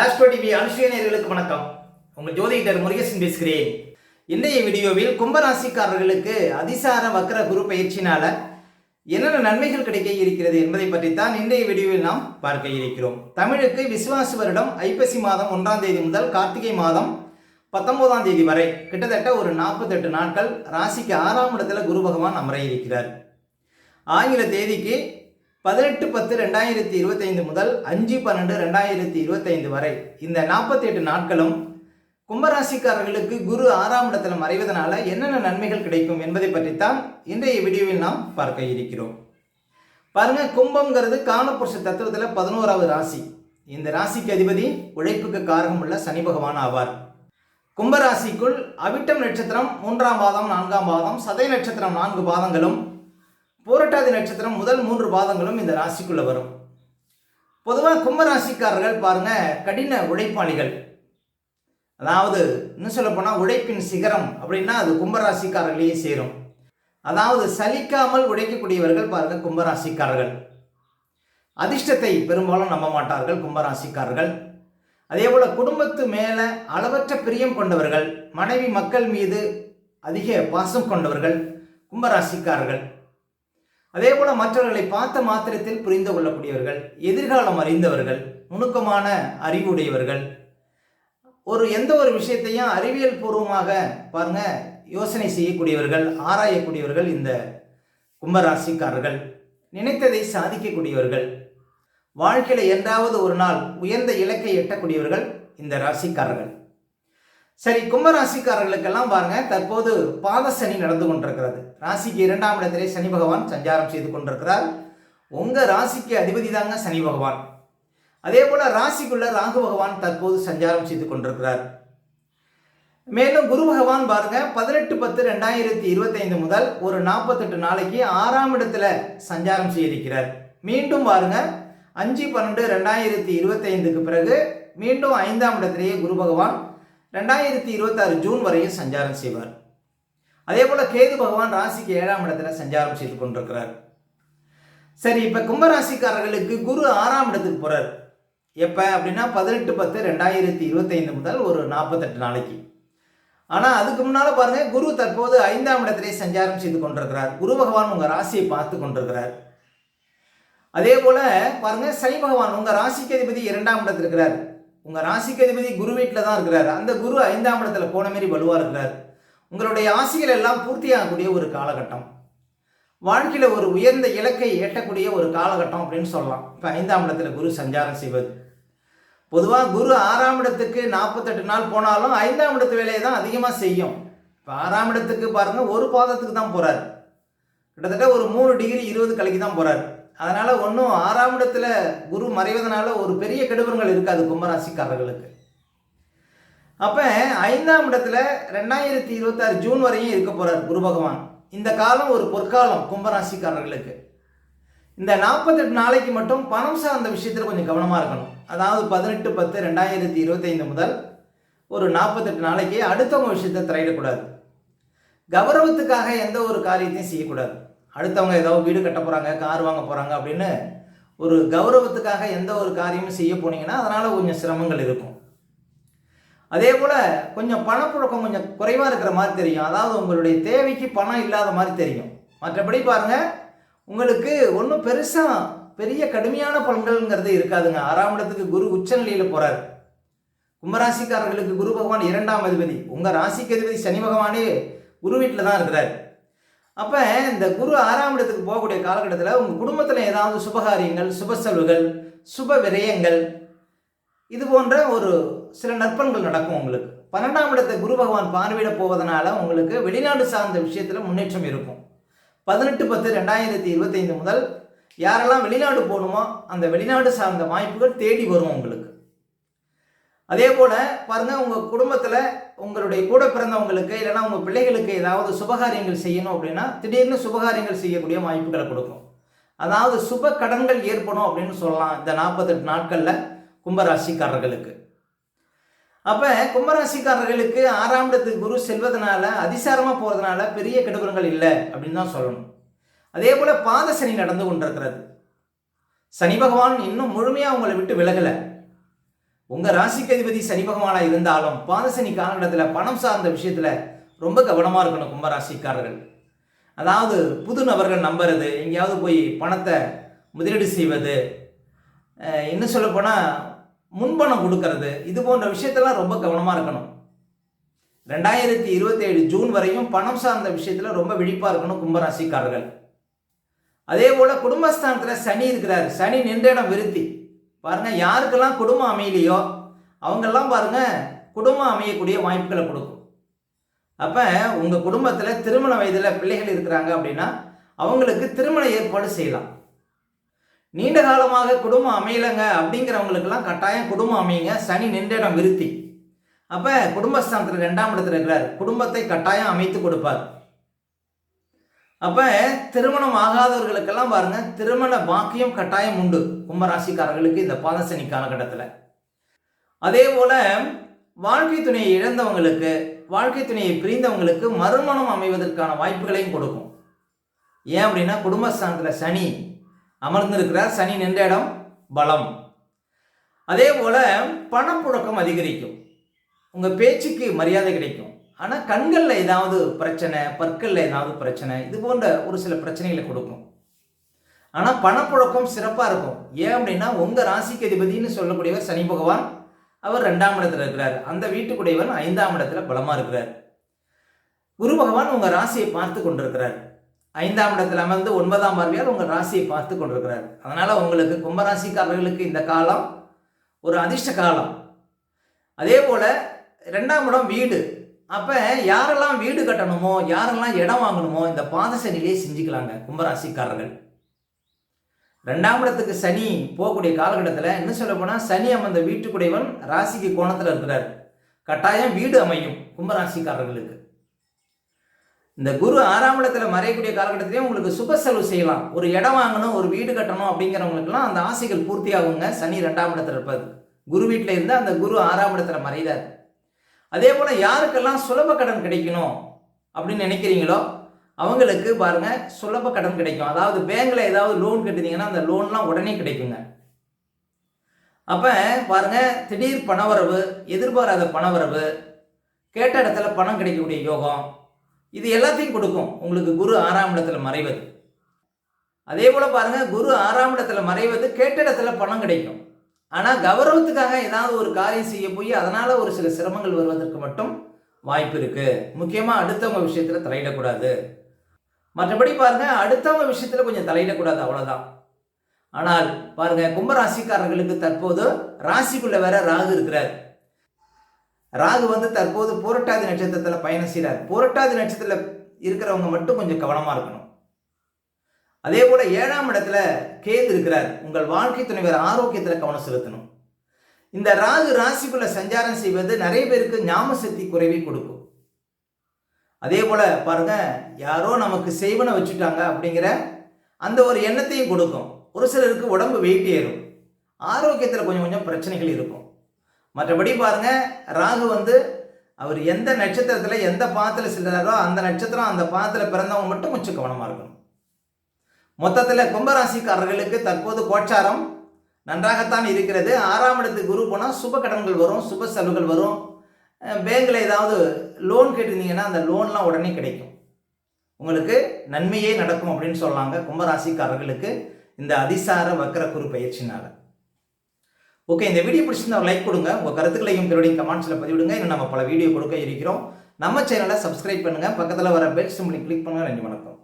Astro TV அனுஷியர்களுக்கு வணக்கம். உங்கள் ஜோதிடர் முருகேசன் பேசுகிறேன். இன்றைய வீடியோவில் கும்பராசிக்காரர்களுக்கு அதிசார வக்ர குரு பயிற்சினால என்னென்ன நன்மைகள் கிடைக்க இருக்கிறது என்பதை பற்றித்தான் இன்றைய வீடியோவில் நாம் பார்க்க இருக்கிறோம். தமிழுக்கு விசுவாச வருடம் ஐப்பசி மாதம் ஒன்றாம் தேதி முதல் கார்த்திகை மாதம் பத்தொன்பதாம் தேதி வரை கிட்டத்தட்ட ஒரு நாற்பத்தெட்டு நாட்கள் ராசிக்கு ஆறாம் இடத்துல குரு பகவான் அமர இருக்கிறார். ஆங்கில தேதிக்கு பதினெட்டு பத்து ரெண்டாயிரத்தி இருபத்தைந்து முதல் அஞ்சு பன்னெண்டு ரெண்டாயிரத்தி இருபத்தைந்து வரை. இந்த நாற்பத்தி எட்டு நாட்களும் கும்பராசிக்காரர்களுக்கு குரு ஆறாம் இடத்துல மறைவதனால என்னென்ன நன்மைகள் கிடைக்கும் என்பதை பற்றித்தான் இன்றைய வீடியோவில் நாம் பார்க்க இருக்கிறோம். பாருங்க கும்பம்ங்கிறது காணப்புருஷ தத்துவத்தில் பதினோராவது ராசி. இந்த ராசிக்கு அதிபதி உழைப்புக்கு காரகம் உள்ள சனி பகவான் ஆவார். கும்பராசிக்குள் அவிட்டம் நட்சத்திரம் மூன்றாம் பாதம் நான்காம் பாதம் சதய நட்சத்திரம் நான்கு பாதங்களும் பூரட்டாதி நட்சத்திரம் முதல் மூன்று பாதங்களும் இந்த ராசிக்குள்ள வரும். பொதுவாக கும்பராசிக்காரர்கள் பாருங்க கடின உழைப்பாளிகள். அதாவது இன்னும் சொல்ல போனால் உழைப்பின் சிகரம் அப்படின்னா அது கும்பராசிக்காரர்களையே சேரும். அதாவது சலிக்காமல் உழைக்கக்கூடியவர்கள் பாருங்க கும்பராசிக்காரர்கள். அதிர்ஷ்டத்தை பெரும்பாலும் நம்ப மாட்டார்கள் கும்பராசிக்காரர்கள். அதே போல குடும்பத்து மேலே அளவற்ற பிரியம் கொண்டவர்கள் மனைவி மக்கள் மீது அதிக பாசம் கொண்டவர்கள் கும்பராசிக்காரர்கள். அதே போல மற்றவர்களை பார்த்த மாத்திரத்தில் புரிந்து கொள்ளக்கூடியவர்கள் எதிர்காலம் அறிந்தவர்கள் நுணுக்கமான அறிவுடையவர்கள். ஒரு எந்த ஒரு விஷயத்தையும் அறிவியல் பூர்வமாக பாருங்க யோசனை செய்யக்கூடியவர்கள் ஆராயக்கூடியவர்கள் இந்த கும்பராசிக்காரர்கள். நினைத்ததை சாதிக்கக்கூடியவர்கள். வாழ்க்கையில் என்றாவது ஒரு நாள் உயர்ந்த இலக்கை எட்டக்கூடியவர்கள் இந்த ராசிக்காரர்கள். சரி கும்பராசிக்காரர்களுக்கெல்லாம் பாருங்க தற்போது பாத சனி நடந்து கொண்டிருக்கிறது. ராசிக்கு இரண்டாம் இடத்திலே சனி பகவான் சஞ்சாரம் செய்து கொண்டிருக்கிறார். உங்க ராசிக்கு அதிபதி தாங்க சனி பகவான். அதே போல ராசிக்குள்ள ராகு பகவான் தற்போது சஞ்சாரம் செய்து கொண்டிருக்கிறார். மேலும் குரு பகவான் பாருங்க பதினெட்டு பத்து ரெண்டாயிரத்தி இருபத்தைந்து முதல் ஒரு நாற்பத்தெட்டு நாளைக்கு ஆறாம் இடத்துல சஞ்சாரம் செய்திருக்கிறார். மீண்டும் பாருங்க அஞ்சு பன்னெண்டு ரெண்டாயிரத்தி இருபத்தைந்துக்கு பிறகு மீண்டும் ஐந்தாம் இடத்திலேயே குரு பகவான் ரெண்டாயிரத்தி இருபத்தாறு ஜூன் வரையும் சஞ்சாரம் செய்வார். அதே போல கேது பகவான் ராசிக்கு ஏழாம் இடத்துல சஞ்சாரம் செய்து கொண்டிருக்கிறார். சரி இப்ப கும்பராசிக்காரர்களுக்கு குரு ஆறாம் இடத்துக்கு போறார். எப்ப அப்படின்னா பதினெட்டு பத்து ரெண்டாயிரத்தி இருபத்தைந்து முதல் ஒரு நாற்பத்தெட்டு நாளைக்கு. ஆனா அதுக்கு முன்னால பாருங்க குரு தற்போது ஐந்தாம் இடத்திலே சஞ்சாரம் செய்து கொண்டிருக்கிறார். குரு பகவான் உங்க ராசியை பார்த்து கொண்டிருக்கிறார். அதே போல பாருங்க சனி பகவான் உங்க ராசிக்கு அதிபதி இரண்டாம் இடத்துல இருக்கிறார். உங்கள் ராசிக்கு அதிபதி குரு வீட்டில் தான் இருக்கிறார். அந்த குரு ஐந்தாம் இடத்துல போன மாரி வலுவாக இருக்கிறார். உங்களுடைய ஆசைகள் எல்லாம் பூர்த்தியாகக்கூடிய ஒரு காலகட்டம். வாழ்க்கையில் ஒரு உயர்ந்த இலக்கை எட்டக்கூடிய ஒரு காலகட்டம் அப்படின்னு சொல்லலாம். இப்போ ஐந்தாம் இடத்துல குரு சஞ்சாரம் செய்வது. பொதுவாக குரு ஆறாம் இடத்துக்கு நாற்பத்தெட்டு நாள் போனாலும் ஐந்தாம் இடத்து வேலையை தான் அதிகமாக செய்யும். இப்போ ஆறாம் இடத்துக்கு பாருங்கள் ஒரு பாதத்துக்கு தான் போகிறார் கிட்டத்தட்ட ஒரு மூணு டிகிரி இருபது கலைக்கு தான் போகிறார் அதனால் ஒன்றும் ஆறாம் இடத்துல குரு மறைவதனால ஒரு பெரிய கெடுபங்கள் இருக்காது கும்பராசிக்காரர்களுக்கு. அப்போ ஐந்தாம் இடத்துல ரெண்டாயிரத்தி இருபத்தாறு ஜூன் வரையும் இருக்க போகிறார் குரு பகவான். இந்த காலம் ஒரு பொற்காலம் கும்பராசிக்காரர்களுக்கு. இந்த நாற்பத்தெட்டு நாளைக்கு மட்டும் பணம் சார்ந்த விஷயத்தில் கொஞ்சம் கவனமாக இருக்கணும். அதாவது பதினெட்டு பத்து ரெண்டாயிரத்தி இருபத்தைந்து முதல் ஒரு நாற்பத்தெட்டு நாளைக்கு அடுத்தவங்க விஷயத்தை திரையிடக்கூடாது. கௌரவத்துக்காக எந்த ஒரு காரியத்தையும் செய்யக்கூடாது. அடுத்தவங்க ஏதோ வீடு கட்ட போகிறாங்க கார் வாங்க போகிறாங்க அப்படின்னு ஒரு கௌரவத்துக்காக எந்த ஒரு காரியமும் செய்ய போனீங்கன்னா அதனால் கொஞ்சம் சிரமங்கள் இருக்கும். அதே போல் கொஞ்சம் பணப்புழக்கம் கொஞ்சம் குறைவாக இருக்கிற மாதிரி தெரியும். அதாவது உங்களுடைய தேவைக்கு பணம் இல்லாத மாதிரி தெரியும். மற்றபடி பாருங்கள் உங்களுக்கு ஒன்றும் பெருசாக பெரிய கடுமையான பலன்கள்ங்கிறது இருக்காதுங்க. ஆறாம் இடத்துக்கு குரு உச்சநிலையில் போகிறார் கும்பராசிக்காரர்களுக்கு குரு பகவான் இரண்டாம் அதிபதி. உங்கள் ராசிக்கு அதிபதி சனி பகவானே குரு வீட்டில் தான் இருக்கிறார். அப்போ இந்த குரு ஆறாம் இடத்துக்கு போகக்கூடிய காலகட்டத்தில் உங்கள் குடும்பத்தில் ஏதாவது சுபகாரியங்கள் சுப செலவுகள் சுப விரயங்கள் இது போன்ற ஒரு சில நற்பண்கள் நடக்கும் உங்களுக்கு. பன்னெண்டாம் இடத்தை குரு பகவான் பார்வையிட போவதனால உங்களுக்கு வெளிநாடு சார்ந்த விஷயத்தில் முன்னேற்றம் இருக்கும். பதினெட்டு பத்து ரெண்டாயிரத்தி இருபத்தைந்து முதல் யாரெல்லாம் வெளிநாடு போகணுமோ அந்த வெளிநாடு சார்ந்த வாய்ப்புகள் தேடி வரும் உங்களுக்கு. அதே போல் பாருங்கள் உங்கள் குடும்பத்தில் உங்களுடைய கூட பிறந்தவங்களுக்கு இல்லைன்னா உங்கள் பிள்ளைகளுக்கு ஏதாவது சுபகாரியங்கள் செய்யணும் அப்படின்னா திடீர்னு சுபகாரியங்கள் செய்யக்கூடிய வாய்ப்புகளை கொடுக்கும். அதாவது சுப கடன்கள் ஏற்படும் அப்படின்னு சொல்லலாம் இந்த நாற்பத்தெட்டு நாட்களில் கும்பராசிக்காரர்களுக்கு. அப்போ கும்பராசிக்காரர்களுக்கு ஆறாம் இடத்துக்கு குரு செல்வதனால அதிசாரமாக போகிறதுனால பெரிய கெடுபுறங்கள் இல்லை அப்படின்னு தான் சொல்லணும். அதே போல் பாத சனி நடந்து கொண்டிருக்கிறது. சனி பகவான் இன்னும் முழுமையாக உங்களை விட்டு விலகலை. உங்கள் ராசிக்கு அதிபதி சனி பகவானாக இருந்தாலும் பாதசனி காலகட்டத்தில் பணம் சார்ந்த விஷயத்தில் ரொம்ப கவனமாக இருக்கணும் கும்பராசிக்காரர்கள். அதாவது புது நபர்கள் நம்புறது எங்கேயாவது போய் பணத்தை முதலீடு செய்வது என்ன சொல்லப்போனால் முன்பணம் கொடுக்கறது இது போன்ற விஷயத்தெல்லாம் ரொம்ப கவனமாக இருக்கணும். ரெண்டாயிரத்தி இருபத்தேழு ஜூன் வரையும் பணம் சார்ந்த விஷயத்தில் ரொம்ப விழிப்பாக இருக்கணும் கும்பராசிக்காரர்கள். அதே போல் குடும்பஸ்தானத்தில் சனி இருக்கிறார். சனி நின்ற இடம் விருத்தி. பாருங்க யாருக்கெல்லாம் குடும்பம் அமையலையோ அவங்கெல்லாம் பாருங்கள் குடும்பம் அமையக்கூடிய வாய்ப்புகளை கொடுக்கும். அப்போ உங்கள் குடும்பத்தில் திருமண வயதில் பிள்ளைகள் இருக்கிறாங்க அப்படின்னா அவங்களுக்கு திருமண ஏற்பாடு செய்யலாம். நீண்ட காலமாக குடும்பம் அமையலைங்க அப்படிங்கிறவங்களுக்கெல்லாம் கட்டாயம் குடும்பம் அமையுங்க. சனி நின்ற இடம் விருத்தி. அப்போ குடும்பஸ்தானத்தில் ரெண்டாம் இடத்துல இருக்கிறார். குடும்பத்தை கட்டாயம் அமைத்து கொடுப்பார். அப்போ திருமணம் ஆகாதவர்களுக்கெல்லாம் பாருங்க திருமண பாக்கியம் கட்டாயம் உண்டு. கும்பராசிக்காரர்களுக்கு இந்த பாதசனி காலகட்டத்தில். அதே போல வாழ்க்கை துணையை இழந்தவங்களுக்கு வாழ்க்கை துணையை பிரிந்தவங்களுக்கு மறுமணம் அமைவதற்கான வாய்ப்புகளையும் கொடுக்கும். ஏன் அப்படின்னா குடும்பஸ்தானத்தில் சனி அமர்ந்திருக்கிறார். சனி நின்ற இடம் பலம். அதே போல பணப்புழக்கம் அதிகரிக்கும். உங்கள் பேச்சுக்கு மரியாதை கிடைக்கும். ஆனால் கண்களில் ஏதாவது பிரச்சனை பற்களில் ஏதாவது பிரச்சனை இது போன்ற ஒரு சில பிரச்சனைகளை கொடுக்கும். ஆனால் பணப்புழக்கம் சிறப்பாக இருக்கும். ஏன் அப்படின்னா உங்கள் ராசிக்கு அதிபதினு சொல்லக்கூடியவர் சனி பகவான் அவர் ரெண்டாம் இடத்துல இருக்கிறார். அந்த வீட்டுக்குடையவன் ஐந்தாம் இடத்துல பலமாக இருக்கிறார். குரு பகவான் உங்கள் ராசியை பார்த்து கொண்டிருக்கிறார். ஐந்தாம் இடத்துல அமர்ந்து ஒன்பதாம் பார்வையால் உங்கள் ராசியை பார்த்து கொண்டிருக்கிறார். அதனால் உங்களுக்கு கும்பராசிக்காரர்களுக்கு இந்த காலம் ஒரு அதிர்ஷ்ட காலம். அதே போல் ரெண்டாம் இடம் வீடு. அப்போ யாரெல்லாம் வீடு கட்டணுமோ யாரெல்லாம் இடம் வாங்கணுமோ இந்த பாதசனிலே செஞ்சுக்கலாங்க கும்பராசிக்காரர்கள். ரெண்டாம் இடத்துக்கு சனி போகக்கூடிய காலகட்டத்தில் என்ன சொல்ல போனால் சனி அமர்ந்த வீட்டுக்குடையவன் ராசிக்கு கோணத்தில் இருக்கிறார். கட்டாயம் வீடு அமையும் கும்பராசிக்காரர்களுக்கு. இந்த குரு ஆறாம் இடத்துல மறையக்கூடிய காலகட்டத்திலேயே உங்களுக்கு சுப செலவு செய்யலாம். ஒரு இடம் வாங்கணும் ஒரு வீடு கட்டணும் அப்படிங்கிறவங்களுக்குலாம் அந்த ஆசைகள் பூர்த்தி ஆகுங்க சனி ரெண்டாம் இடத்துல இருப்பது குரு வீட்டில் இருந்து அந்த குரு ஆறாம் இடத்துல மறைதார் அதே போல் யாருக்கெல்லாம் சுலப கடன் கிடைக்கணும் அப்படின்னு நினைக்கிறீங்களோ அவங்களுக்கு பாருங்க சுலப கடன் கிடைக்கும். அதாவது பேங்க்ல ஏதாவது லோன் கட்டுனீங்கன்னா அந்த லோன்லாம் உடனே கிடைக்குங்க. அப்போ பாருங்க திடீர் பணவரவு எதிர்பாராத பணவரவு கேட்ட இடத்துல பணம் கிடைக்கக்கூடிய யோகம் இது எல்லாத்தையும் கொடுக்கும். உங்களுக்கு குரு ஆறாம் இடத்துல மறைவது. அதே போல் பாருங்க குரு ஆறாம் இடத்துல மறைவது கேட்ட இடத்துல பணம் கிடைக்கும். ஆனால் கௌரவத்துக்காக ஏதாவது ஒரு காரியம் செய்ய போய் அதனால் ஒரு சில சிரமங்கள் வருவதற்கு மட்டும் வாய்ப்பு இருக்கு. முக்கியமாக அடுத்தவங்க விஷயத்தில் தலையிடக்கூடாது. மற்றபடி பாருங்க அடுத்தவங்க விஷயத்தில் கொஞ்சம் தலையிடக்கூடாது அவ்வளோதான் ஆனால் பாருங்க கும்பராசிக்காரர்களுக்கு தற்போது ராசிக்குள்ள வேற ராகு இருக்கிறார். ராகு வந்து தற்போது புரட்டாதி நட்சத்திரத்தில் பயணம் செய்கிறார் புரட்டாதி நட்சத்திரத்தில் இருக்கிறவங்க மட்டும் கொஞ்சம் கவனமாக இருக்கணும். அதே போல ஏழாம் இடத்துல கேது இருக்கிறார். உங்கள் வாழ்க்கை துணைவர் ஆரோக்கியத்தில் கவனம் செலுத்தணும். இந்த ராகு ராசிக்குள்ள சஞ்சாரம் செய்வது நிறைய பேருக்கு ஞாபக சக்தி குறைவை கொடுக்கும். அதே போல பாருங்க யாரோ நமக்கு செய்வனை வச்சுட்டாங்க அப்படிங்கிற அந்த ஒரு எண்ணத்தையும் கொடுக்கும். ஒரு சிலருக்கு உடம்பு வெயிட் ஏறும். ஆரோக்கியத்தில் கொஞ்சம் கொஞ்சம் பிரச்சனைகள் இருக்கும். மற்றபடி பாருங்க ராகு வந்து அவர் எந்த நட்சத்திரத்தில் எந்த பாத்தில் செல்கிறாரோ அந்த நட்சத்திரம் அந்த பாத்தில் பிறந்தவங்க மட்டும் கொஞ்சம் கவனமாக இருக்கணும். மொத்தத்தில் கும்பராசிக்காரர்களுக்கு தற்போது கோச்சாரம் நன்றாகத்தான் இருக்கிறது. ஆறாம் இடத்து குரு போனால் சுப கடன்கள் வரும் சுப செலவுகள் வரும். பேங்கில் ஏதாவது லோன் கேட்டிருந்தீங்கன்னா அந்த லோன்லாம் உடனே கிடைக்கும். உங்களுக்கு நன்மையே நடக்கும் அப்படின்னு சொல்லாங்க கும்பராசிக்காரர்களுக்கு இந்த அதிசார வக்கர குரு பயிற்சினால். ஓகே இந்த வீடியோ பிடிச்சிருந்தா லைக் கொடுங்க. உங்கள் கருத்துக்களையும் பிறருடைய கமெண்ட்ஸில் பதிவிடுங்க. இன்னும் நம்ம பல வீடியோ கொடுக்க இருக்கிறோம். நம்ம சேனலை சப்ஸ்கிரைப் பண்ணுங்கள் பக்கத்தில் வர பெல் சிம்பிளை கிளிக் பண்ணுங்கள் நன்றி வணக்கம்.